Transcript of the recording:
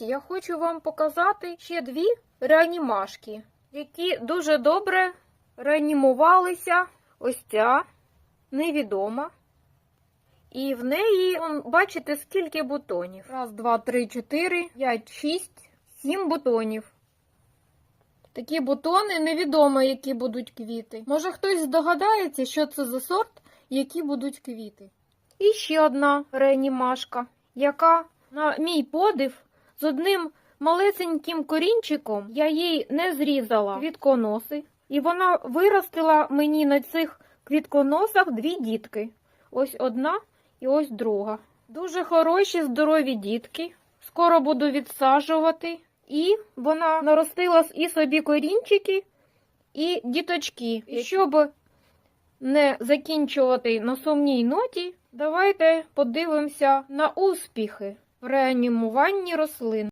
Я хочу вам показати ще дві реанімашки, які дуже добре реанімувалися. Ось ця невідома. І в неї, бачите, скільки бутонів. Раз, два, три, чотири, п'ять, шість, сім бутонів. Такі бутони невідомо, які будуть квіти. Може хтось здогадається, що це за сорт, які будуть квіти. І ще одна реанімашка, яка, на мій подив, з одним малесеньким корінчиком я їй не зрізала квітконоси, і вона виростила мені на цих квітконосах дві дітки. Ось одна і ось друга. Дуже хороші, здорові дітки. Скоро буду відсаджувати. І вона наростила і собі корінчики, і діточки. І щоб не закінчувати на сумній ноті, давайте подивимося на успіхи в реанімуванні рослин.